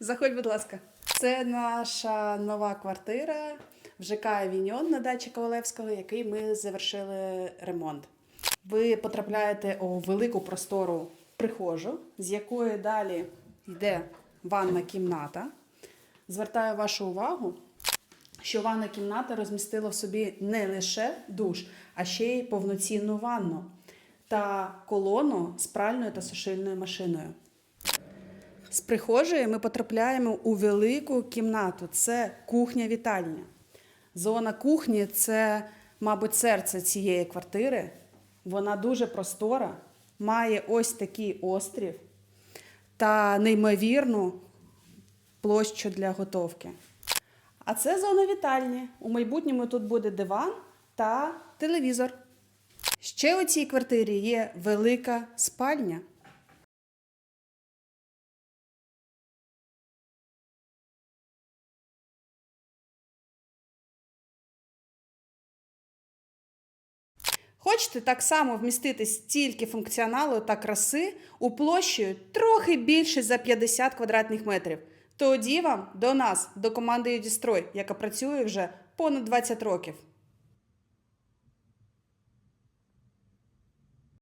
Заходь, будь ласка. Це наша нова квартира в ЖК Авіньон на дачі Ковалевського, який ми завершили ремонт. Ви потрапляєте у велику простору прихожу, з якої далі йде ванна кімната. Звертаю вашу увагу, що ванна кімната розмістила в собі не лише душ, а ще й повноцінну ванну та колону з пральною та сушильною машиною. Прихожої ми потрапляємо у велику кімнату. Це кухня-вітальня. Зона кухні це, мабуть, серце цієї квартири. Вона дуже простора, має ось такий острів та неймовірну площу для готовки. А це зона вітальні. У майбутньому тут буде диван та телевізор. Ще у цій квартирі є велика спальня. Хочете так само вмістити стільки функціоналу та краси у площею трохи більше за 50 квадратних метрів. Тоді вам до нас, до команди «Юдістрой», яка працює вже понад 20 років.